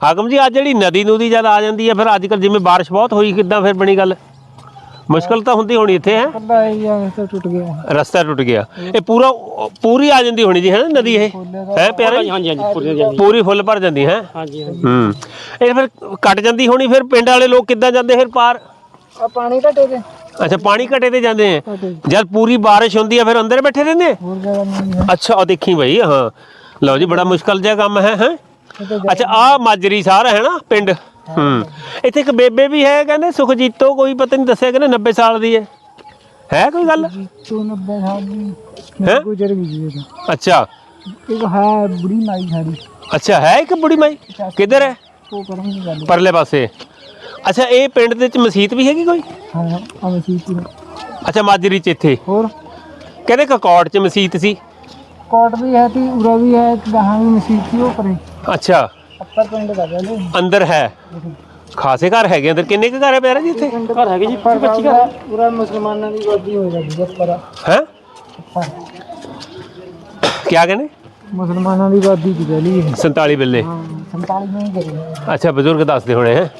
ਹਾਕਮ ਜੀ ਅੱਜ ਜਿਹੜੀ ਨਦੀ ਨੂਦੀ ਜਦ ਆ ਜਾਂਦੀ ਹੈ ਫਿਰ ਅੱਜ ਕੱਲ ਜਿਵੇਂ ਬਾਰਿਸ਼ ਬਹੁਤ ਹੋਈ ਕਿੱਦਾਂ ਫਿਰ ਬਣੀ ਗੱਲ? ਮੁਸ਼ਕਲ ਤਾਂ ਹੁੰਦੀ ਹੋਣੀ ਇੱਥੇ ਹੈ? ਕੱਲਾ ਇਹ ਆ ਤਾਂ ਟੁੱਟ ਗਿਆ। ਰਸਤਾ ਟੁੱਟ ਗਿਆ। ਇਹ ਪੂਰਾ ਪੂਰੀ ਆ ਜਾਂਦੀ ਹੋਣੀ ਜੀ ਹੈ ਨਦੀ ਇਹ? ਹੈ ਪਿਆਰੇ ਹਾਂਜੀ ਹਾਂਜੀ ਪੂਰੀ ਜਾਂਦੀ। ਪੂਰੀ ਫੁੱਲ ਭਰ ਜਾਂਦੀ ਹੈ? ਹਾਂਜੀ ਹਾਂਜੀ। ਹੂੰ। ਇਹ ਫਿਰ ਕੱਟ ਜਾਂਦੀ ਹੋਣੀ ਫਿਰ ਪਿੰਡ ਵਾਲੇ ਲੋਕ ਕਿੱਦਾਂ ਜਾਂਦੇ ਫਿਰ ਪਾਰ? ਆ ਪਾਣੀ ਘਟੇ ਤੇ। ਅੱਛਾ ਪਾਣੀ ਘਟੇ ਤੇ ਜਾਂਦੇ ਆ। ਜਦ ਪੂਰੀ ਬਾਰਿਸ਼ ਹੁੰਦੀ ਹੈ ਫਿਰ ਅੰਦਰ ਬੈਠੇ ਰਹਿੰਦੇ ਆ? ਹੋਰ ਜਗ੍ਹਾ ਨਹੀਂ ਅੱਛਾ ਉਹ ਦੇਖੀ ਭਾਈ ਹਾਂ। ਲਓ ਜੀ ਬੜਾ ਮੁਸ਼ਕਲ ਜਿਹਾ ਕੰਮ ਹੈ? ਅੱਛਾ ਆ ਮਾਜਰੀ ਸਾਰ ਹੈ ਨਾ ਪਿੰਡ? ਹੂੰ। ਇੱਥੇ ਇੱਕ ਬੇਬੇ ਵੀ ਹੈ ਕਹਿੰਦੇ ਸੁਖਜੀਤੋ ਕੋਈ ਪਤਾ ਨਹੀਂ ਦੱਸਿਆ ਕਹਿੰਦੇ 90 ਸਾਲ ਦੀ ਹੈ। ਹੈ ਕੋਈ ਗੱਲ? ਤੂੰ 90 ਸਾਲ ਦੀ ਹੈਂ? ਮੇਰੇ ਗੁਜ਼ਰ ਗਈ ਜੀ ਇਹ ਤਾਂ। ਅੱਛਾ। ਇੱਕ ਹੈ ਬੁੜੀ ਮਾਈ ਸਾਡੀ। ਅੱਛਾ ਹੈ ਇੱਕ ਬੁੜੀ ਮਾਈ? ਕਿੱਧਰ ਹੈ? ਉਹ ਕਰਾਂਗੇ ਗੱਲ। ਪਰਲੇ ਪਾਸੇ। ਅੱਛਾ ਇਹ ਪਿੰਡ ਦੇ ਵਿੱਚ ਮਸਜਿਦ ਵੀ ਹੈਗੀ ਕੋਈ? ਹਾਂ ਅੱਛਾ ਮਾਜਰੀ ਚ ਇੱਥੇ। ਹੋਰ? ਕਹਿੰਦੇ ਕਕੌੜ ਚ ਮਸਜਿਦ ਸੀ। ਕੋਟ ਵੀ ਹੈ ਤੇ ਉਰਾ ਵੀ ਹੈ ਤੇ ਗਾਹਾਂ ਵੀ ਮਸੀਤ ਸੀ ਉਹ ਕਰੇ। ਅੱਛਾ ਅੱਪਰ ਪਿੰਡ ਦਾ ਗੱਲ ਅੰਦਰ ਹੈ ਖਾਸੇ ਘਰ ਹੈਗੇ ਅੰਦਰ ਕਿੰਨੇ ਕੁ ਘਰ ਹੈ ਪਿਆਰਾ ਜੀ ਇੱਥੇ ਘਰ ਹੈਗੇ ਜੀ ਪਰ 25 ਘਰ ਪੂਰਾ ਮੁਸਲਮਾਨਾਂ ਦੀ ਵਾਦੀ ਹੋ ਜਾਂਦੀ ਹੈ ਪਰ ਹੈ ਕਿਆ ਕਹਿੰਦੇ ਮੁਸਲਮਾਨਾਂ ਦੀ ਵਾਦੀ ਦੀ ਗਲੀ ਹੈ 47 ਬਿੱਲੇ ਹਾਂ 47 ਨਹੀਂ ਕਰੀ ਅੱਛਾ ਬਜ਼ੁਰਗ ਦੱਸਦੇ ਹੋਣੇ ਹੈ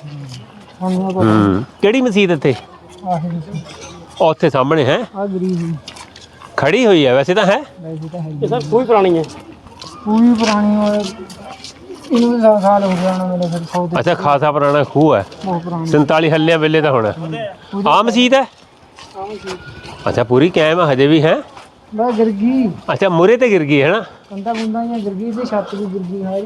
ਹਾਂ ਉਹ ਹੂੰ ਕਿਹੜੀ ਮਸਜਿਦ ਇੱਥੇ ਆਹੀ ਉਹ ਉੱਥੇ ਸਾਹਮਣੇ ਹੈ ਆ ਗਰੀਬ ਖੜੀ ਹੋਈ ਹੈ ਵੈਸੇ ਤਾਂ ਹੈ ਵੈਸੇ ਤਾਂ ਹੈ ਇਹ ਸਰ ਕੋਈ ਪੁਰਾਣੀ ਹੈ ਪੂਰੀ ਪੁਰਾਣੀ ਹੋਏ ਇਹਨੂੰ ਵੀ ਸੌ ਸਾਲ ਹੋ ਗਿਆ ਹੋਣਾ ਮੇਰੇ ਫਿਰ ਸੌ ਦੇ। ਅੱਛਾ ਖਾਸਾ ਪੁਰਾਣਾ ਖੂਹ ਹੈ। ਬਹੁਤ ਪੁਰਾਣੀ। 47 ਹੱਲਿਆਂ ਵੇਲੇ ਦਾ ਹੋਣਾ। ਆ ਮਸਜਿਦ ਹੈ? ਅੱਛਾ ਪੂਰੀ ਕਾਇਮ ਹੈ ਹਜੇ ਵੀ ਹੈ? ਬਸ ਗਿਰਗੀ ਅੱਛਾ ਮੁਰੇ ਤੇ ਗਿਰ ਗਈ ਹੈ ਨਾ? ਕੰਦਾ ਬੁੰਦਾ ਜਾਂ ਗਿਰਗੀ ਤੇ ਛੱਤ ਵੀ ਗਿਰਗੀ ਹੈ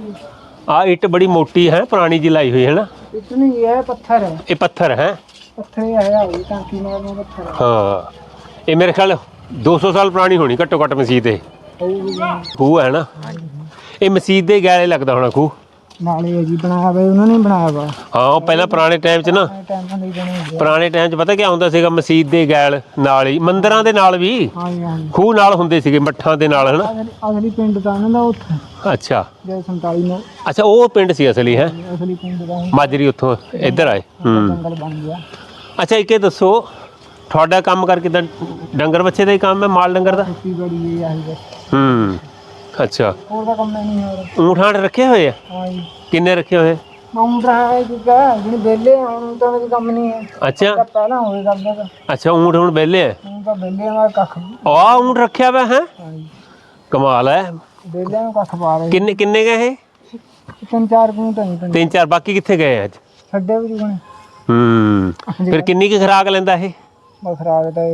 ਆ ਇੱਟ ਬੜੀ ਮੋਟੀ ਹੈ ਪੁਰਾਣੀ ਜਿਹੀ ਲਾਈ ਹੋਈ ਹੈ ਨਾ? ਇਤਨੀ ਇਹ ਪੱਥਰ ਹੈ। ਇਹ ਪੱਥਰ ਹੈ ਪੱਥਰ ਇਹ ਹੈ ਹੋਈ ਟਾਂਕੀ ਮਾਰਨਾ ਪੱਥਰ ਹੈ। ਹਾਂ। ਇਹ ਮੇਰੇ ਖਿਆਲ 200 ਸਾਲ ਪੁਰਾਣੀ ਹੋਣੀ ਘੱਟੋ ਘੱਟ ਮਸਜਿਦ ਇਹ। ਹੋਊਗੀ। ਖੂਹ ਹੈ ਨਾ? ਇਹ ਮਸਜਿਦ ਦੇ ਗੈਲੇ ਲੱਗਦਾ ਹੋਣਾ ਖੂਹ। ਨਾਲੇ ਜੀ ਬਣਾਇਆ ਵਾ ਉਹਨਾਂ ਨੇ ਬਣਾਇਆ ਵਾ। ਹਾਂ ਉਹ ਪਹਿਲਾਂ ਪੁਰਾਣੇ ਟਾਈਮ 'ਚ ਨਾ। ਟਾਈਮ ਬਣੇ। ਪੁਰਾਣੇ ਟਾਈਮ 'ਚ ਪਤਾ ਕੀ ਹੁੰਦਾ ਸੀਗਾ ਮਸਜਿਦ ਦੇ ਗੈਲ ਨਾਲ ਹੀ ਮੰਦਰਾਂ ਦੇ ਨਾਲ ਵੀ। ਹਾਂ। ਖੂਹ ਨਾਲ ਹੁੰਦੇ ਸੀਗੇ ਮੱਠਾਂ ਦੇ ਨਾਲ ਹਨਾ? ਅਸਲੀ ਪਿੰਡ ਤਾਂ ਇਹਨਾਂ ਦਾ ਉੱਥੇ। ਅੱਛਾ। ਜੇ 47 ਨੂੰ ਅੱਛਾ ਉਹ ਪਿੰਡ ਸੀ ਅਸਲੀ ਹੈ? ਅਸਲੀ ਪਿੰਡ ਦਾ ਮਾਜਰੀ ਉੱਥੋਂ ਇੱਧਰ ਆਏ। ਹੂੰ। ਜੰਗਲ ਬਣ ਗਿਆ। ਅੱਛਾ ਇੱਕ ਇਹ ਦੱਸੋ ਤੁਹਾਡਾ ਕੰਮ ਕਰ ਕਿਦਾਂ ਡੰਗਰ ਬੱਚੇ ਦਾ ਹੀ ਕੰਮ ਹੈ ਮਾਲ ਡੰਗਰ ਦਾ? ਹੂੰ। ਅੱਛਾ। ਹੋਰ ਦਾ ਕੰਮ ਨਹੀਂ ਹੋਰ। ਊਂਠ ਆਂਠ ਰੱਖੇ ਹੋਏ ਆ? ਹਾਂ ਜੀ ਕਿੰਨੇ ਰੱਖੇ ਹੋਏ? ਮਾਉਂਟ ਹੈ ਕਿ ਕਾ ਜਿਹਨੇ ਬੇਲੇ ਹੁਣ ਤਾਂ ਕੋਈ ਕੰਮ ਨਹੀਂ ਹੈ। ਅੱਛਾ। ਤਾਂ ਪਹਿਲਾਂ ਹੋਏ ਕਰਦਾ ਤਾਂ। ਅੱਛਾ ਊਂਠ ਹੁਣ ਵਿਹਲੇ ਆ? ਹੁਣ ਤਾਂ ਬੇਲੇ ਨਾਲ ਕੱਖ ਆ ਊਂਠ ਰੱਖਿਆ ਵਾ ਹੈ? ਹਾਂ ਜੀ ਕਮਾਲ ਹੈ। ਬੇਲੇ ਨੂੰ ਕੱਖ ਪਾ ਰਹੇ। ਕਿੰਨੇ ਕਿੰਨੇ ਗਏ ਇਹ? ਤਿੰਨ ਚਾਰ ਤਾਂ ਤਿੰਨ। ਬਾਕੀ ਕਿੱਥੇ ਗਏ ਅੱਜ? ਛੱਡੇ ਵੀ ਜੁਗਣੇ ਹੂੰ। ਫਿਰ ਕਿੰਨੀ ਕੁ ਖਰਾਕ ਲੈਂਦਾ ਇਹ? ਬਖਰਾਗ ਤਾਂ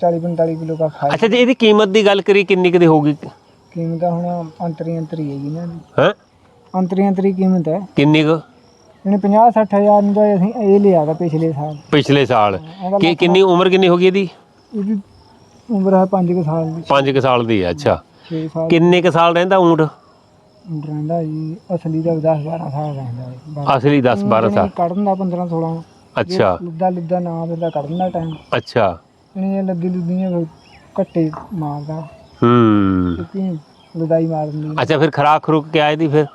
40 45 ਕਿਲੋ ਕੱਖ ਖਾਏ ਅੱਛਾ ਜੇ ਇਹਦੀ ਕੀਮਤ ਦੀ ਗੱਲ ਕਰੀ ਕਿੰਨੀ ਕੁ ਦੀ ਹੋਊਗੀ? ਕੀਮਤ ਤਾਂ ਹੁਣ ਅੰਤਰੀ ਅੰਤਰੀ ਹੈ ਜੀ ਨਾ ਦੀ? ਹੈ? ਅੰਤਰੀ ਅੰਤਰੀ ਕੀਮਤ ਹੈ? ਕਿੰਨੀ ਕੁ? ਇਹਨੇ 50 60 ਹਜ਼ਾਰ ਨੂੰ ਤਾਂ ਅਸੀਂ ਇਹ ਲਿਆ ਤਾ ਪਿਛਲੇ ਸਾਲ। ਪਿਛਲੇ ਸਾਲ। ਇਹਦਾ ਕਿ ਕਿੰਨੀ ਉਮਰ ਕਿੰਨੀ ਹੋ ਗਈ ਇਹਦੀ? ਇਹਦੀ ਉਮਰ ਹੈ 5 ਕੁ ਸਾਲ ਦੀ। 5 ਕੁ ਸਾਲ ਦੀ ਹੈ ਅੱਛਾ। 6 ਸਾਲ ਕਿੰਨੇ ਕੁ ਸਾਲ ਰਹਿੰਦਾ ਊਂਠ? ਰਹਿੰਦਾ ਜੀ ਅਸਲੀ ਦਾ 10 12 ਸਾਲ ਰਹਿੰਦਾ ਬਾਰਾਂ। ਅਸਲੀ 10 12 ਸਾਲ। ਕੱਢਣ ਦਾ 15 16 ਅੱਛਾ। ਲੁੱਦਾ ਲੁੱਦਾ ਨਾ ਫਿਰ ਕੱਢਣ ਦਾ ਟਾਈਮ ਅੱਛਾ। ਇਹਨੇ ਲੱਦੀ ਲੁੱਦੀਆਂ ਫਿਰ ਕੱਟੇ ਮਾਰਦਾ। ਹੂੰ। ਕਿਉਂਕਿ ਲੁਦਾਈ ਮਾਰ ਦਿੰਦੀ ਹੈ। ਅੱਛਾ ਫਿਰ ਖਰਾਕ ਖਰੂਕ ਕਿਆ ਇਹਦੀ ਫਿਰ?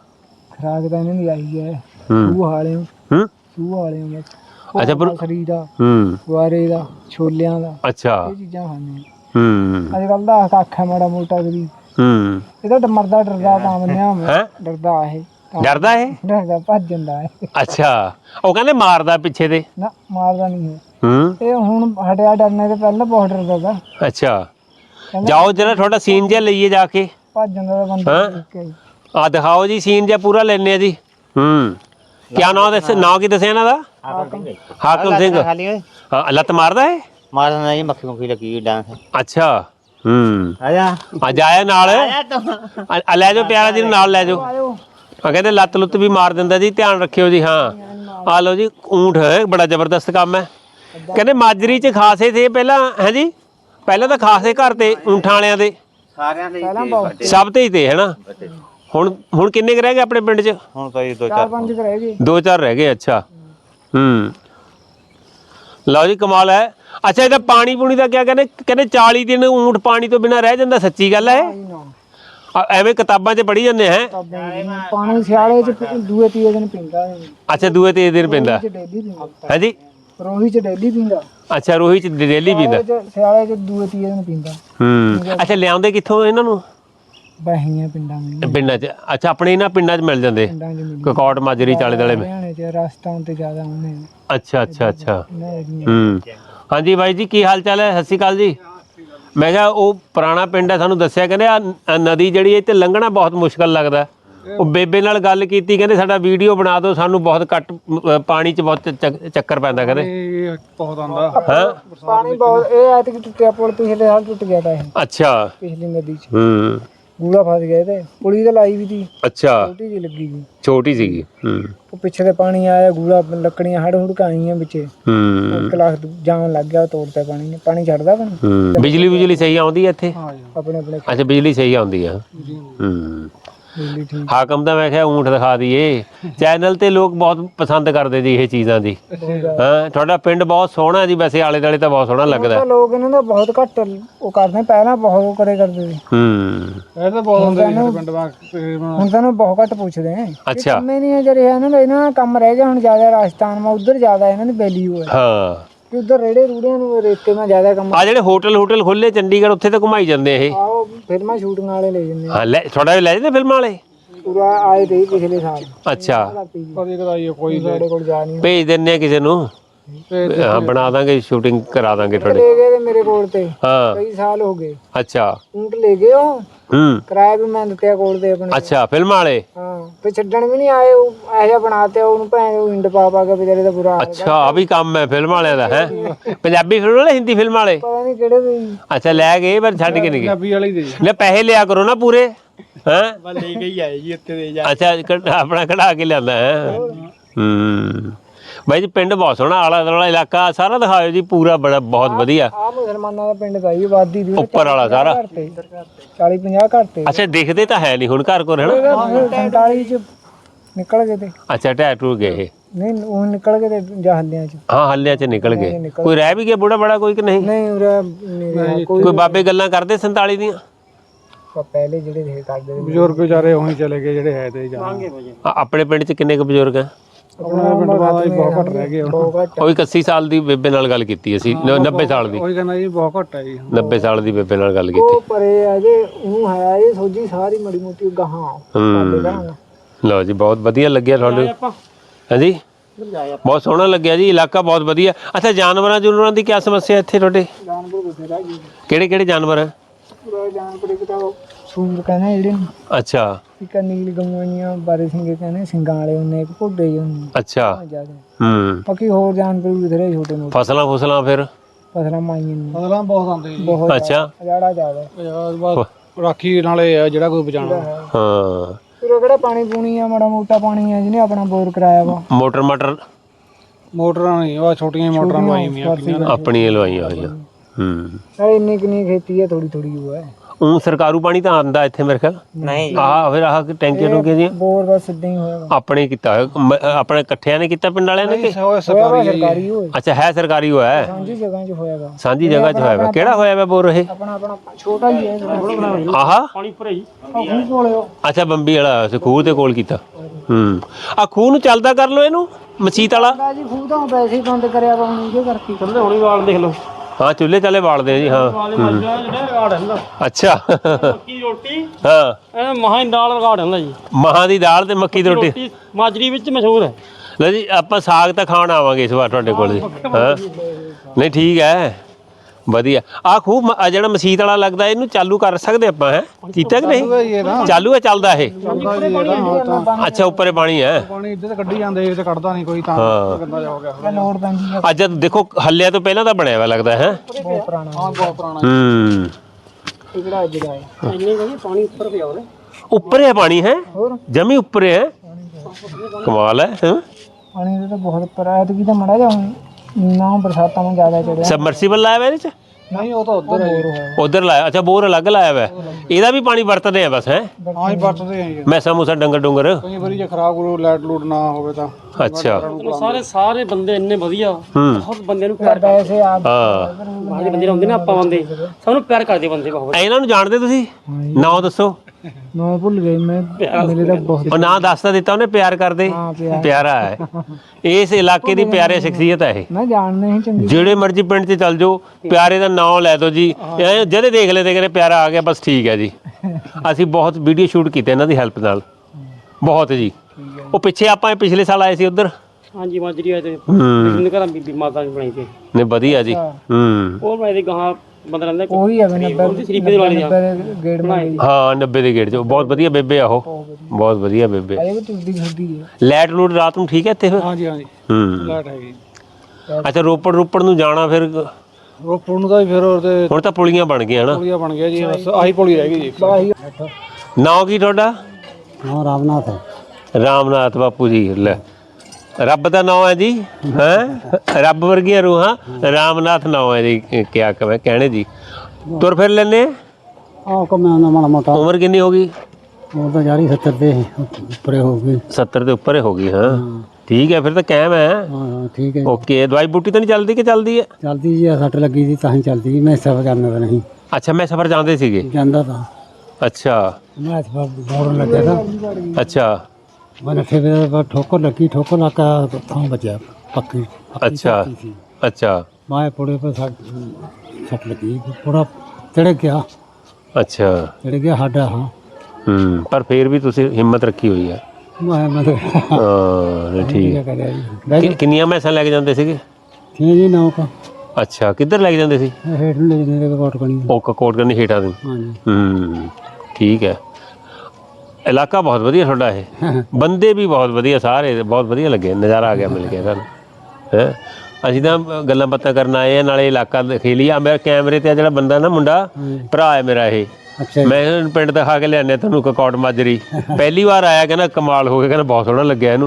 ਖਰਾਕ ਤਾਂ ਇਹਨਾਂ ਦੀ ਆਈ ਹੈ। ਹੂੰ। ਸੂਹ ਵਾਲੇ ਹੂੰ। ਸੂਹ ਵਾਲੇ ਬਸ ਅੱਛਾ, ਪਰ- ਖਰੀ ਦਾ ਹੂੰ। ਗੁਆਰੇ ਦਾ ਛੋਲਿਆਂ ਦਾ। ਅੱਛਾ। ਇਹ ਚੀਜ਼ਾਂ ਖਾਂਦੇ ਹੂੰ। ਅੱਜ ਕੱਲ ਦਾ ਕੱਖ ਹੈ ਮਾੜਾ ਮੋਟਾ ਕਰੀ ਹੂੰ। ਇਹਦਾ ਤਾਂ ਮਰਦਾ ਡਰਦਾ ਤਾਂ ਮੰਨਿਆ ਮੈਂ। ਹੈ? ਡਰਦਾ ਇਹ। ਤਾਂ ਡਰਦਾ ਇਹ? ਡਰਦਾ ਭੱਜ ਜਾਂਦਾ ਹੈ ਅੱਛਾ। ਉਹ ਕਹਿੰਦੇ ਮਾਰਦਾ ਪਿੱਛੇ ਤੇ ਨਾ ਮਾਰਦਾ ਨਹੀਂ ਹੈ ਹੂੰ। ਇਹ ਹੁਣ ਹਟਿਆ ਡਰਨੇ ਤੇ ਪਹਿਲਾਂ ਬਹੁਤ ਡਰਦਾ ਤਾ। ਅੱਛਾ। ਜਾਓ ਜਰਾ ਤੁਹਾਡਾ ਸੀਨ ਜਿਹਾ ਲਈਏ ਜਾ ਕੇ। ਭੱਜ ਜਾਂਦਾ ਤਾਂ ਬੰਦਾ ਹੈਂ? ਕੇ। ਆ ਦਿਖਾਓ ਜੀ ਸੀਨ ਜਿਹਾ ਪੂਰਾ ਲੈਣੇ ਆ ਜੀ। ਹੂੰ। ਕਿਆ ਨਾਮ ਦੱਸ ਨਾਂ ਕੀ ਦੱਸਿਆ ਇਹਨਾਂ ਦਾ? ਹਾਕਮ ਸਿੰਘ। ਖਾਲੀ ਓਏ। ਹਾਂ, ਲੱਤ ਮਾਰਦਾ ਹੈ ਮਾਰਨ ਨਹੀਂ ਮੱਖੀ ਮੁੱਖੀ ਲੱਗੀ ਡਾਂਸ। ਅੱਛਾ ਹੂੰ। ਆ ਜਾ। ਅੱਜ ਆਇਆ ਨਾਲ। ਆ ਆ ਲੈ ਜਾਓ ਪਿਆਰਾ ਜੀ ਨੂੰ ਨਾਲ ਲੈ ਜਾਓ। ਆਇਓ ਆ ਕਹਿੰਦੇ ਲੱਤ ਲੁੱਤ ਵੀ ਮਾਰ ਦਿੰਦਾ ਜੀ ਧਿਆਨ ਰੱਖਿਓ ਜੀ ਹਾਂ। ਆ ਲਓ ਜੀ ਊਂਠ ਹੈ ਬੜਾ ਜ਼ਬਰਦਸਤ ਕੰਮ ਹੈ। ਕਹਿੰਦੇ ਮਾਜਰੀ ਚ ਖਾਸੇ ਥੇ ਪਹਿਲਾਂ ਹੈ ਜੀ? ਪਹਿਲਾਂ ਤਾਂ ਖਾਸੇ ਘਰ ਤੇ ਊਂਠਾਂ ਵਾਲਿਆਂ ਦੇ। ਸਾਰਿਆਂ ਸਭ ਤੇ ਹੀ ਤੇ ਹੈ ਨਾ ਹੁਣ ਹੁਣ ਕਿੰਨੇ ਕੁ ਰਹਿ ਗਏ ਆਪਣੇ ਪਿੰਡ 'ਚ? ਹੁਣ ਤਾਂ ਦੋ ਚਾਰ ਪੰਜ ਕੁ ਰਹਿ ਗਏ। ਦੋ ਚਾਰ ਰਹਿ ਗਏ ਅੱਛਾ। ਹੂੰ। ਲਓ ਜੀ ਕਮਾਲ ਹੈ। ਅੱਛਾ ਇਹਦਾ ਪਾਣੀ ਪੂਣੀ ਦਾ ਕਿਆ ਕਹਿੰਦੇ? ਕਹਿੰਦੇ 40 ਦਿਨ ਊਂਠ ਪਾਣੀ ਤੋਂ ਬਿਨਾ ਰਹਿ ਜਾਂਦਾ ਸੱਚੀ ਗੱਲ ਹੈ ਇਹ? ਆ, ਐਵੇਂ ਕਿਤਾਬਾਂ 'ਚ ਪੜ੍ਹੀ ਜਾਂਦੇ ਹੈ? ਤਾਬਾਂ ਜੀ ਪਾਣੀ ਸਿਆਲੇ ਚ ਦੂਏ ਤੀਏ ਦਿਨ ਪੀਂਦਾ ਇਹ। ਅੱਛਾ ਦੂਏ ਤੇ ਦਿਨ ਪੈਂਦਾ। ਚ ਡੇਲੀ ਪੀਂਦਾ ਹੈ ਜੀ? ਰੋਹੀ ਚ ਡੇਲੀ ਪੀਂਦਾ। ਅੱਛਾ ਰੋਹੀ ਚ ਡੇਲੀ ਪੀਂਦਾ? ਸਿਆਲੇ ਚ ਸਿਆਲੇ ਚ ਦੂਏ ਤੀਏ ਦਿਨ ਪੀਂਦਾ। ਹੂੰ। ਅੱਛਾ ਲਿਆਉਂਦੇ ਕਿੱਥੋਂ ਇਹਨਾਂ ਨੂੰ? ਬਹੀਆਂ ਪਿੰਡਾਂ ਵਿੱਚ ਪਿੰਡਾਂ 'ਚ। ਅੱਛਾ ਆਪਣੇ ਇਹਨਾਂ ਪਿੰਡਾਂ 'ਚ ਮਿਲ ਜਾਂਦੇ? ਪਿੰਡਾਂ 'ਚ ਮਿਲੀ ਕਕੌਟ ਮਾਜਰੀ ਚਾਲੇ ਦਲੇ ਮੇ ਹਰਿਆਣੇ 'ਚ ਰਾਜਸਥਾਨ ਤੇ ਜ਼ਿਆਦਾ ਆਉਂਦੇ ਨੇ ਅੱਛਾ ਅੱਛਾ ਅੱਛਾ। ਇਹਨਾਂ ਹੂੰ। ਹਾਂਜੀ ਬਾਈ ਜੀ ਕੀ ਹਾਲ ਚਾਲ ਹੈ? ਸਤਿ ਸ਼੍ਰੀ ਅਕਾਲ ਜੀ। ਮੈਂ ਕਿਹਾ ਉਹ ਪੁਰਾਣਾ ਪਿੰਡ ਹੈ ਸਾਨੂੰ ਦੱਸਿਆ ਕਹਿੰਦੇ ਆ ਨਦੀ ਜਿਹੜੀ ਇਹ ਤੇ ਲੰਘਣਾ ਬਹੁਤ ਮੁਸ਼ਕਲ ਲੱਗਦਾ। ਉਹ ਬੇਬੇ ਨਾਲ ਗੱਲ ਕੀਤੀ ਕਹਿੰਦੇ ਸਾਡਾ ਵੀਡੀਓ ਬਣਾ ਦਿਓ ਸਾਨੂੰ ਬਹੁਤ ਘੱਟ ਅ, ਪਾਣੀ 'ਚ ਬਹੁਤ ਚੱਕ- ਚੱਕਰ ਪੈਂਦਾ ਕਹਿੰਦੇ। ਇਹ ਬਹੁਤ ਆਂਦਾ ਹਾਂ? ਪਾਣੀ ਬਹੁਤ ਇਹ ਐਤਕੀ ਟੁੱਟਿਆ ਪੁਲ ਪਿਛਲੇ ਸਾਲ ਟੁੱਟ ਗਿਆ ਤਾਂ ਇਹ। ਅੱਛਾ। ਪਿਛਲੀ ਨਦੀ 'ਚ। ਹੂੰ। ਗੂੜਾ ਫਸ ਗਿਆ ਤੇ ਪੁਲੀ ਤਾਂ ਲਾਈ ਵੀ ਤੀ। ਅੱਛਾ। ਛੋਟੀ ਜਿਹੀ ਲੱਗੀ ਸੀ। ਛੋਟੀ ਸੀਗੀ ਹੂੰ। ਉਹ ਪਿੱਛੇ ਤੇ ਪਾਣੀ ਆਇਆ ਗੂੜਾ ਲੱਕੜੀਆਂ ਹੜ ਹੁੜ ਆਈਆਂ ਵਿੱਚੇ। ਹੂੰ। ਇੱਕ ਲੱਖ ਜਾਣ ਲੱਗ ਗਿਆ ਤੋੜਤਾ ਪਾਣੀ ਨੇ। ਪਾਣੀ ਛੱਡਦਾ ਪਾਣੀ ਹੂੰ। ਬਿਜਲੀ ਬਿਜਲੀ ਸਹੀ ਆਉਂਦੀ ਹੈ ਇੱਥੇ? ਆਪਣੇ ਆਪਣੇ ਅੱਛਾ ਬਿਜਲੀ ਸਹੀ ਆਉਂਦੀ ਆ। ਹੂੰ। ਠੀਕ। ਹਾਕਮ ਦਾ ਮੈਂ ਕਿਹਾ ਊਂਠ ਦਿਖਾ ਦਈਏ। ਚੈਨਲ ਤੇ ਲੋਕ ਬਹੁਤ ਪਸੰਦ ਕਰਦੇ ਜੀ ਇਹ ਚੀਜ਼ਾਂ ਦੀ। ਹਾਂ ਤੁਹਾਡਾ ਪਿੰਡ ਬਹੁਤ ਸੋਹਣਾ ਜੀ ਵੈਸੇ ਆਲੇ ਦਾਲੇ ਤਾਂ ਬਹੁਤ ਸੋਹਣਾ ਲੱਗਦਾ। ਤਾਂ ਲੋਕ ਇਹਨਾਂ ਦਾ ਬਹੁਤ ਘੱਟ ਉਹ ਕਰਦੇ ਪਹਿਲਾਂ ਬਹੁਤ ਉਹ ਕਰੇ ਕਰਦੇ ਸੀ। ਹੂੰ। ਇਹ ਤਾਂ ਬਹੁਤ ਹੁੰਦੇ ਨੇ ਪਿੰਡ ਵਾਂ ਹੁਣ ਤਾਂ ਇਹਨੂੰ ਬਹੁਤ ਘੱਟ ਪੁੱਛਦੇ ਨੇ ਅੱਛਾ। ਕੰਮੇ ਨਹੀਂ ਜਿਹੜੇ ਇਹਨਾਂ ਦਾ ਇਹਨਾਂ ਦਾ ਕੰਮ ਰਹਿ ਗਿਆ ਹੁਣ ਜ਼ਿਆਦਾ ਰਾਜਸਥਾਨ ਮਾ ਉਧਰ ਜ਼ਿਆਦਾ ਇਹਨਾਂ ਦੀ ਵੈਲਿਊ ਹੈ ਹਾਂ। ਕਿ ਉਧਰ ਰੇੜੇ ਰੂੜਿਆਂ ਨੂੰ ਰੇਤੇ ਮਾ ਜ਼ਿਆਦਾ ਕੰਮ ਆ ਜਿਹੜੇ ਹੋਟਲ ਹੋਟਲ ਖੁੱਲੇ ਚੰਡੀਗੜ੍ਹ ਉੱਥੇ ਤਾਂ ਘੁਮਾਈ ਜਾਂਦੇ ਇਹ। ਆਓ ਫਿਲਮਾਂ ਸ਼ੂਟਿੰਗ ਵਾਲੇ ਲੈ ਜਾਂਦੇ ਆ। ਹਾਂ ਲੈ ਤੁਹਾਡਾ ਲੈ ਜਾਂਦੇ ਫਿਲਮਾਂ ਵਾਲੇ? ਪੂਰਾ ਆਏ ਤੇ ਪਿਛਲੇ ਸਾਲ। ਅੱਛਾ। ਕਦੀ ਕਦਾਈ ਕੋਈ ਸਾਡੇ ਕੋਲ ਜਾ ਨਹੀਂ ਭੇਜ ਦਿੰਨੇ ਆ ਕਿਸੇ ਨੂੰ। ਹਾਂ ਬਣਾ ਦਾਂਗੇ ਸ਼ੂਟਿੰਗ ਕਰਾ ਦਾਂਗੇ ਤੁਹਾਡੇ। ਲੈ ਗਏ ਤੇ ਮੇਰੇ ਕੋਲ ਤੇ ਹਾਂ। ਕਈ ਸਾਲ ਹੋ ਗਏ। ਅੱਛਾ। ਊਂਟ ਲੈ ਗਏ ਉਹ? ਹੂੰ। ਕਿਰਾਇਆ ਵੀ ਮੈਂ ਦਿੱਤੇ ਕੋਲ ਤੇ ਆਪਣੇ। ਅੱਛਾ ਫਿਲਮਾਂ ਵਾਲੇ? ਹਾਂ ਤੇ ਛੱਡਣ ਵੀ ਨਹੀਂ ਆਏ ਉਹ ਇਹੋ ਜਿਹਾ ਬਣਾਤੇ ਉਹਨੂੰ ਭੈਣ ਉਹ ਇੰਡ ਪਾ ਪਾ ਕੇ ਵਿਚਾਰੇ ਦਾ ਬੁਰਾ ਹਾਲ ਅੱਛਾ ਆ ਵੀ ਕੰਮ ਹੈ ਫਿਲਮ ਵਾਲਿਆਂ ਦਾ ਹੈ? ਪੰਜਾਬੀ ਫਿਲਮ ਵਾਲੇ ਹਿੰਦੀ ਫਿਲਮ ਵਾਲੇ? ਪਤਾ ਨਹੀਂ ਕਿਹੜੇ ਦੇ। ਅੱਛਾ ਲੈ ਗਏ ਪਰ ਛੱਡ ਕੇ ਨਹੀਂ ਗਏ। ਪੰਜਾਬੀ ਵਾਲੀ ਦੇ। ਲੈ ਪੈਸੇ ਲਿਆ ਕਰੋ ਨਾ ਪੂਰੇ ਹੈਂ? ਲੈ ਕੇ ਹੀ ਆਏ ਜੀ ਇੱਥੇ ਦੇ ਜਾ ਅੱਛਾ ਆਪਣਾ ਕਢਾ ਕੇ ਲਿਆਂਦਾ ਹੈ? ਹੂੰ। ਬਾਈ ਜੀ ਪਿੰਡ ਬਹੁਤ ਸੋਹਣਾ ਆਲਾ ਦੁਆਲਾ ਇਲਾਕਾ ਸਾਰਾ ਦਿਖਾਇਓ ਜੀ ਪੂਰਾ ਬੜਾ ਬਹੁਤ ਵਧੀਆ। ਆ ਮੁਸਲਮਾਨਾਂ ਦਾ ਪਿੰਡ ਦਾ ਹੀ ਆਬਾਦੀ ਦੀ ਉੱਪਰ ਵਾਲਾ ਸਾਰਾ। 40 50 ਘਰ ਤੇ। ਅੱਛਾ ਦਿਖਦੇ ਤਾਂ ਹੈ ਨਹੀਂ ਹੁਣ ਘਰ ਕੋਲ ਹੈ ਨਾ 47 ਚ ਨਿਕਲ ਗਏ ਤੇ। ਅੱਛਾ ਢਹਿ ਟੂ ਗਏ। ਨਹੀਂ ਉਹ ਨਿਕਲ ਗਏ ਤੇ ਜਹਲਿਆਂ ਚ। ਹਾਂ ਹੱਲਿਆਂ ਚ ਨਿਕਲ ਗਏ। ਕੋਈ ਰਹਿ ਵੀ ਗਿਆ ਬੁੜਾ ਬੜਾ ਕੋਈ ਕਿ ਨਹੀਂ? ਨਹੀਂ ਕੋਈ ਬਾਬੇ ਗੱਲਾਂ ਕਰਦੇ 47 ਦੀਆਂ? ਪਹਿਲੇ ਜਿਹੜੇ ਦੇ ਕਰਦੇ ਸੀ। ਬਜ਼ੁਰਗ ਵਿਚਾਰੇ ਉਹੀ ਚਲੇ ਗਏ ਜਿਹੜੇ ਹੈ ਤੇ ਜਾਣਗੇ ਆ- ਆਪਣੇ ਪਿੰਡ ਚ ਕਿੰਨੇ ਕੁ ਬਜ਼ੁਰਗ ਆ? ਆਪਣਾ ਪਿੰਡ ਵਾਲਾ ਹੀ ਬਹੁਤ ਘੱਟ ਰਹਿ ਗਏ ਹੁਣ। ਬਹੁਤ ਘੱਟ। ਉਹ 81 ਸਾਲ ਦੀ ਬੇਬੇ ਨਾਲ ਗੱਲ ਕੀਤੀ ਅਸੀਂ ਨ- 90 ਸਾਲ ਦੀ। ਉਹੀ ਕਹਿੰਦਾ ਜੀ ਬਹੁਤ ਘੱਟ ਹੈ ਜੀ 90 ਸਾਲ ਦੀ ਬੇਬੇ ਨਾਲ ਗੱਲ ਕੀਤੀ। ਉਹ ਪਰੇ ਆ ਜੇ ਉਹ ਹੈ ਇਹ ਸੋਜੀ ਸਾਰੀ ਮੜੀ ਮੋਟੀ ਗਾਹਾਂ। ਹੂੰ। ਲਓ ਜੀ ਬਹੁਤ ਵਧੀਆ ਲੱਗਿਆ ਤੁਹਾਨੂੰ ਹਾਂਜੀ? ਬਹੁਤ ਸੋਹਣਾ ਲੱਗਿਆ ਜੀ ਇਲਾਕਾ ਬਹੁਤ ਵਧੀਆ। ਅੱਛਾ ਜਾਨਵਰਾਂ ਜੁਨਵਰਾਂ ਦੀ ਕੀ ਸਮੱਸਿਆ ਇੱਥੇ ਤੁਹਾਡੇ? ਕਿਹੜੇ ਕਿਹੜੇ ਜਾਨਵਰ ਹੈ ਪੂਰਾ ਜਾਨਵਰ ਇੱਕ ਤਾਂ ਸੂਰ ਕਹਿੰਦੇ ਜਿਹੜੇ। ਅੱਛਾ। ਇੱਕ ਨੀਲ ਗੰਗਾਈਆਂ ਬਾਰੇ ਸਿੰਘੇ ਕਹਿੰਦੇ ਸਿੰਘਾਂ ਵਾਲੇ ਹੁੰਦੇ ਇੱਕ ਘੋੜੇ ਜਿਹੇ ਹੁੰਦੇ। ਅੱਛਾ। ਜ਼ਿਆਦਾ। ਹੂੰ। ਬਾਕੀ ਹੋਰ ਜਾਨਵਰ ਵੀ ਬਥੇਰੇ ਛੋਟੇ ਮੋਟੇ। ਫਸਲਾਂ ਫੁਸਲਾਂ ਫਿਰ? ਫਸਲਾਂ ਮਾਈਆਂ ਨੇ ਫਸਲਾਂ ਬਹੁਤ ਆਉਂਦੇ ਜੀ। ਬਹੁਤ ਅੱਛਾ। ਅਜਾੜਾ ਜ਼ਿਆਦਾ। ਬਸ ਰਾਖੀ ਨਾਲੇ ਆ ਜਿਹੜਾ ਕੋਈ ਬਚਾਣਾ ਹਾਂ। ਫਿਰ ਕਿਹੜਾ ਪਾਣੀ ਪੂਣੀ ਆ ਮਾੜਾ ਮੋਟਾ ਪਾਣੀ ਆ ਜਿਹਨੇ ਆਪਣਾ ਬੋਰ ਕਰਾਇਆ ਵਾ। ਮੋਟਰ ਮਟਰ? ਮੋਟਰਾਂ ਨਹੀਂ ਉਹ ਛੋਟੀਆਂ ਹੀ ਮੋਟਰਾਂ ਪਾਈ ਮੀਆਂ ਆਪਣੀਆਂ। ਲਵਾਈਆਂ। ਹੋਈਆਂ। ਹੂੰ। ਨਾਲੇ ਇੰਨੀ ਕਿੰਨੀ ਖੇਤੀ ਆ ਥੋੜੀ ਥੋੜੀ ਉਹ ਹੈ। ਉਹ ਸਰਕਾਰੂ ਪਾਣੀ ਤਾਂ ਆਂਦਾ ਇੱਥੇ ਮੇਰੇ ਖਿਆਲ। ਨਹੀਂ। ਆਹ ਫਿਰ ਆਹ ਟੈਂਕੀਆਂ ਟੁੰਕੀਆਂ ਦੀਆਂ। ਬੋਰ ਬਸ ਸਿੱਧਾ ਹੀ ਹੋਇਆ ਆਪਣੇ ਕੀਤਾ ਹੋਇਆ, ਮ- ਆਪਣੇ ਇਕੱਠਿਆਂ ਨੇ ਕੀਤਾ ਪਿੰਡ ਵਾਲਿਆਂ ਨੇ ਕਿ? ਹੋਇਆ ਸਰਕਾਰੀ ਅੱਛਾ ਹੈ ਸਰਕਾਰੀ ਹੋਇਆ ਹੈ। ਸਾਂਝੀ ਜਗ੍ਹਾ 'ਚ ਹੋਇਆ ਵਾ। ਸਾਂਝੀ ਜਗ੍ਹਾ 'ਚ ਹੋਇਆ ਵਾ। ਕਿਹੜਾ ਹੋਇਆ ਵਾ ਬੋਰ ਇਹ? ਆਪਣਾ ਆਪਣਾ ਛੋਟਾ ਹੀ ਹੈ। ਥੋੜਾ ਆਹਾ। ਉਹ ਖੂਹ ਕੋਲੇ ਉਹ। ਅੱਛਾ ਬੰਬੀ ਵਾਲਾ ਅਸੀਂ ਖੂਹ ਦੇ ਕੋਲ ਕੀਤਾ। ਹੂੰ। ਆ ਖੂਹ ਨੂੰ ਚੱਲਦਾ ਕਰ ਲਓ ਇਹਨੂੰ ਮਸੀਤ ਵਾਲਾ। ਜੀ ਖੂਹ ਤਾਂ ਵੈਸੇ ਹੀ ਬੰਦ ਕਰਿਆ ਵਾ ਹੁਣ ਇਹਦੇ ਕਰਕੇ। ਹੁਣੀ ਵਾਲ ਦੇਖ ਲਓ। ਹਾਂ ਚੁੱਲ੍ਹੇ ਚਾਲੇ ਬਾਲਦੇ ਆ ਜੀ ਹਾਂ। ਜਿਹੜਾ ਹੁੰਦਾ ਅੱਛਾ। ਕੀ ਰੋਟੀ। ਹਾਂ। ਇਹ ਮਹਾਂ ਨਾਲ ਗਾੜ ਹੁੰਦਾ ਜੀ। ਮਹਾਂ ਦੀ ਦਾਲ ਤੇ ਮੱਕੀ ਦੀ ਰੋਟੀ। ਰੋਟੀ ਮਾਜਰੀ ਵਿੱਚ ਮਸ਼ਹੂਰ ਹੈ। ਲਓ ਜੀ ਆਪਾਂ ਸਾਗ ਤਾਂ ਖਾਣ ਆਵਾਂਗੇ ਇਸ ਵਾਰ ਤੁਹਾਡੇ ਕੋਲ ਜੀ ਹਾਂ ਨਹੀਂ ਠੀਕ ਹੈ। ਵਧੀਆ। ਆ ਖੂਬ ਮ- ਆਹ ਜਿਹੜਾ ਮਸੀਤ ਵਾਲਾ ਲੱਗਦਾ ਇਹਨੂੰ ਚਾਲੂ ਕਰ ਸਕਦੇ ਆਪਾਂ ਹੈ? ਕੀਤਾ ਕਿ ਨਹੀਂ? ਚਾਲੂ ਹੈ ਚੱਲਦਾ ਇਹ? ਅੱਛਾ ਉੱਪਰੇ ਪਾਣੀ ਹੈ। ਪਾਣੀ ਇੱਧਰ ਤੇ ਕੱਢੀ ਜਾਂਦੇ ਇਹ ਤੇ ਕੱਢਦਾ ਨਹੀਂ ਕੋਈ ਤਾਂ। ਹਾਂ। ਗੰਦਾ ਜਾ ਹੋ ਗਿਆ। ਇਹ ਲੋੜ ਪੈਂਦੀ ਆ ਅੱਜ ਦੇਖੋ ਹੱਲਿਆਂ ਤੋਂ ਪਹਿਲਾਂ ਤਾਂ ਬਣਿਆ ਹੋਇਆ ਲੱਗਦਾ ਹੈ? ਬਹੁਤ ਪੁਰਾਣਾ ਹਾਂ। ਬਹੁਤ ਪੁਰਾਣਾ ਹੂੰ। ਇਹ ਕਿਹੜਾ ਅੱਜ ਦਾ ਹੈ। ਇੰਨੇ ਕਹਿੰਦੇ ਪਾਣੀ ਉੱਪਰ ਪਿਆ ਉਹਨੇ ਉੱਪਰੇ ਹੈ ਪਾਣੀ ਹੈ? ਜਮੀ ਉੱਪਰੇ ਹੈ। ਕਮਾਲ ਹੈ ਹੈਂ? ਪਾਣੀ ਦਾ ਤਾਂ ਬਹੁਤ ਉੱਪਰ ਆ ਤੇ ਤਾਂ ਮੜਾ ਜਾ ਹੁਣ ਨਾ ਬਰਸਾਤਾਂ ਨੂੰ ਜ਼ਿਆਦਾ ਚੜਿਆ ਸਬਮਰਸੀਬਲ ਲਾਇਆ ਹੋਇਆ ਇਹਦੇ ਚ? ਨਹੀਂ ਉਹ ਤਾਂ ਉੱਧਰ ਹੈ ਉਧਰ ਲਾਇਆ। ਅੱਛਾ ਬੋਰ ਅਲੱਗ ਲਾਇਆ ਹੋਇਆ ਹੈ। ਇਹਦਾ ਵੀ ਪਾਣੀ ਵਰਤਦੇ ਆ ਬਸ ਹੈ? ਹਾਂ ਹੀ ਵਰਤਦੇ ਆ ਜੀ। ਮੈਸਾਂ ਮੂਸਾ ਡੰਗਰ ਡੁੰਗਰ ਕਈ ਵਾਰੀ ਜੇ ਖਰਾਬ ਕਰੋ ਲਾਈਟ ਲੂਟ ਨਾ ਹੋਵੇ ਤਾਂ। ਅੱਛਾ। ਸਾਰੇ ਸਾਰੇ ਬੰਦੇ ਇੰਨੇ ਵਧੀਆ। ਹੂੰ। ਬਹੁਤ ਬੰਦੇ ਨੂੰ ਪਿਆਰ ਵੈਸੇ ਆਪ ਹਾਂ। ਬਾਹਰ ਦੇ ਬੰਦੇ ਹੁੰਦੇ ਨਾ ਆਪਾਂ ਬੰਦੇ। ਸਾਨੂੰ ਪਿਆਰ ਕਰਦੇ ਬੰਦੇ ਬਹੁਤ। ਇਹਨਾਂ ਨੂੰ ਜਾਣਦੇ ਤੁਸੀਂ? ਨਾਂ ਦੱਸੋ। ਮੈਂ ਭੁੱਲ ਗਈ ਮੈਂ ਮੇਰੇ ਤਾਂ ਬਹੁਤ ਉਹ ਨਾਂ ਦੱਸ ਤਾਂ ਦਿੱਤਾ ਉਹਨੇ ਪਿਆਰ ਕਰਦੇ। ਹਾਂ ਪਿਆਰ। ਪਿਆਰਾ ਹੈ। ਇਸ ਇਲਾਕੇ ਦੀ ਪਿਆਰੇ ਸ਼ਖਸੀਅਤ ਹੈ ਇਹ। ਮੈਂ ਜਾਣਦਾ ਹੀ ਚੰਗੀ ਜਿਹੜੇ ਮਰਜ਼ੀ ਪਿੰਡ 'ਚ ਚੱਲ ਜਾਓ ਪਿਆਰੇ ਦਾ ਨਾਮ ਲੈ ਦਿਓ ਜੀ। ਐਂ ਜਦੇ ਦੇਖ ਲੈਂਦੇ ਕਹਿੰਦੇ ਪਿਆਰਾ ਆ ਗਿਆ ਬਸ ਠੀਕ ਹੈ ਜੀ। ਅਸੀਂ ਬਹੁਤ ਵੀਡੀਓ ਸ਼ੂਟ ਕੀਤੇ ਇਹਨਾਂ ਦੀ ਹੈਲਪ ਨਾਲ। ਬਹੁਤ ਜੀ। ਉਹ ਪਿੱਛੇ ਆਪਾਂ ਪਿਛਲੇ ਸਾਲ ਆਏ ਸੀ ਉਧਰ। ਹਾਂਜੀ ਮਾਜਰੀ ਆਏ ਤੇ ਹੂੰ। ਜਿੰਨ ਘਰਾਂ ਬੀਬੀ ਮਾਤਾ ਨੇ ਬਣਾਈ ਤੇ ਨੇ ਵਧੀਆ ਜੀ। ਹੂੰ। ਉਹ ਬਣਾਈ ਤੇ ਗਾਹਾਂ ਬੰਦਾ ਰਹਿੰਦਾ ਉਹੀ ਹੈ ਮੈਂ 90 ਸ਼ਰੀਫੇ ਦੇ ਵਾਲੇ ਆ। ਗੇੜ ਬਣਾਈ ਹਾਂ 90 ਦੇ ਗੇਟ 'ਚ। ਬਹੁਤ ਵਧੀਆ ਬੇਬੇ ਆ ਉਹ। ਬਹੁਤ ਵਧੀਆ। ਬੇਬੇ। ਅਰੇ ਉਹ ਤੁਰਦੀ ਫਿਰਦੀ ਹੈ ਲਾਈਟ ਲੂਟ ਰਾਤ ਨੂੰ ਠੀਕ ਹੈ ਇੱਥੇ ਫਿਰ? ਹਾਂਜੀ ਹਾਂਜੀ। ਹੂੰ। ਲਾਟ ਹੈਗੀ। ਅੱਛਾ ਰੋਪੜ ਰੋਪੜ ਨੂੰ ਜਾਣਾ ਫਿਰ ਰੋਪੜ ਨੂੰ ਤਾਂ ਜੀ ਫਿਰ ਉਹਦੇ ਹੁਣ ਤਾਂ ਪੁਲੀਆਂ ਬਣ ਗਈਆਂ ਨਾ। ਪੁਲੀਆ ਬਣ ਗਿਆ ਜੀ ਬਸ ਆਹੀ ਪੁਲੀ ਰਹਿ ਗਈ ਜੀ। ਨਾਂ ਕੀ ਤੁਹਾਡਾ? ਹਾਂ ਰਾਮਨਾਥ। ਰਾਮਨਾਥ ਬਾਪੂ ਜੀ ਲੈ। ਰੱਬ ਦਾ ਨਾਮ ਹੈ ਜੀ ਹੈ? ਰੱਬ ਵਰਗੀਆਂ ਰੂਹਾਂ ਰਾਮਨਾਥ ਨਾਮ ਹੈ ਜੀ ਕਿਆ ਕਵੇਂ ਕਹਿਣੇ ਜੀ। ਤੁਰ ਫਿਰ ਲੈਨੇ ਆਹ ਕੋ ਮੈਂ ਮਾੜਾ ਮੋਟਾ। ਉਮਰ ਕਿੰਨੀ ਹੋ ਗਈ? ਉਹ ਤਾਂ ਜਾਰੀ 70 ਦੇ ਉੱਪਰੇ ਹੋ ਗਈ। 70 ਦੇ ਉੱਪਰ ਹੀ ਗਈ ਹਾਂ। ਠੀਕ ਹੈ ਫਿਰ ਤਾਂ ਕਾਇਮ ਹੈ। ਹਾਂ ਠੀਕ ਹੈ। ਓਕੇ ਦਵਾਈ ਬੂਟੀ ਤਾਂ ਨਹੀਂ ਚੱਲਦੀ ਕਿ ਚੱਲਦੀ ਹੈ? ਚਲਦੀ ਜੀ ਸੱਟ ਲੱਗੀ ਸੀ ਤਾਂ ਹੀ ਚਲਦੀ ਮੈਂ ਸਭ ਕਰਨਾ ਤਾਂ ਨਹੀਂ। ਅੱਛਾ ਮੈਂ ਸਫਰ ਜਾਂਦੇ ਸੀਗੇ? ਜਾਂਦਾ ਤਾਂ। ਅੱਛਾ। ਮੈਂ ਸਭ ਦੌੜਨ ਲੱਗਿਆ ਤਾਂ। ਅੱਛਾ। ਮੈਂ ਨੱਠੇ ਬਸ ਠੋਕਰ ਲੱਗੀ ਠੋਕਰ ਲੱਗਾ ਥਾਂ ਬਚਿਆ ਪੱਕੀ ਪੱਕੀ ਅੱਛਾ ਸੀ। ਅੱਛਾ ਮੈਂ ਪੁੜੇ ਪਰ ਸੱਟ ਸੱਟ ਲੱਗੀ ਥੋੜਾ ਚੜ ਗਿਆ ਅੱਛਾ ਚੜ ਗਿਆ ਸਾਡਾ ਹਾਂ ਹੂੰ ਪਰ ਫਿਰ ਵੀ ਤੁਸੀਂ ਹਿੰਮਤ ਰੱਖੀ ਹੋਈ ਹੈ ਮੈਂ ਮੈਂ ਤਾਂ ਹਾਂ ਨਹੀਂ ਠੀਕ ਕੀ ਕਰਿਆ ਜੀ ਬਹਿ ਕਿ- ਕਿੰਨੀਆਂ ਮੈਸਾਂ ਲੈ ਕੇ ਜਾਂਦੇ ਸੀਗੇ ਜੀ ਨੌ ਕਾ ਅੱਛਾ ਕਿੱਧਰ ਲੈ ਕੇ ਜਾਂਦੇ ਸੀ ਹੇਠ ਨੂੰ ਲੈ ਜਾਂਦੇ ਕੋਟ ਕਣੀ ਉਹ ਕੋਟ ਕਰਨੀ ਹੇਠਾਂ ਦੀ ਹਾਂਜੀ ਹੂੰ ਠੀਕ ਹੈ ਇਲਾਕਾ ਬਹੁਤ ਵਧੀਆ ਤੁਹਾਡਾ ਇਹ। ਬੰਦੇ ਵੀ ਬਹੁਤ ਵਧੀਆ ਸਾਰੇ ਬਹੁਤ ਵਧੀਆ ਲੱਗੇ ਨਜ਼ਾਰਾ ਆ ਗਿਆ ਮਿਲ ਕੇ ਸਾਨੂੰ। ਹੈ? ਅਸੀਂ ਤਾਂ ਗੱਲਾਂ ਬਾਤਾਂ ਕਰਨ ਆਏ ਆ ਨਾਲੇ ਇਲਾਕਾ ਦੇਖ ਲਿਆ। ਮੇਰਾ ਕੈਮਰੇ ਤੇ ਆ ਜਿਹੜਾ ਬੰਦਾ ਨਾ ਮੁੰਡਾ ਭਰਾ ਹੈ ਮੇਰਾ ਇਹ। ਮੈਂ ਇਹਨੂੰ ਪਿੰਡ ਦਿਖਾ ਕੇ ਲਿਆਨੇ ਤੁਹਾਨੂੰ ਕਕੌਟ ਮਾਜਰੀ। ਪਹਿਲੀ ਵਾਰ ਆਇਆ ਕਹਿੰਦਾ ਕਮਾਲ ਹੋ ਗਿਆ ਕਹਿੰਦਾ ਬਹੁਤ ਸੋਹਣਾ ਲੱਗਿਆ ਇਹਨੂੰ।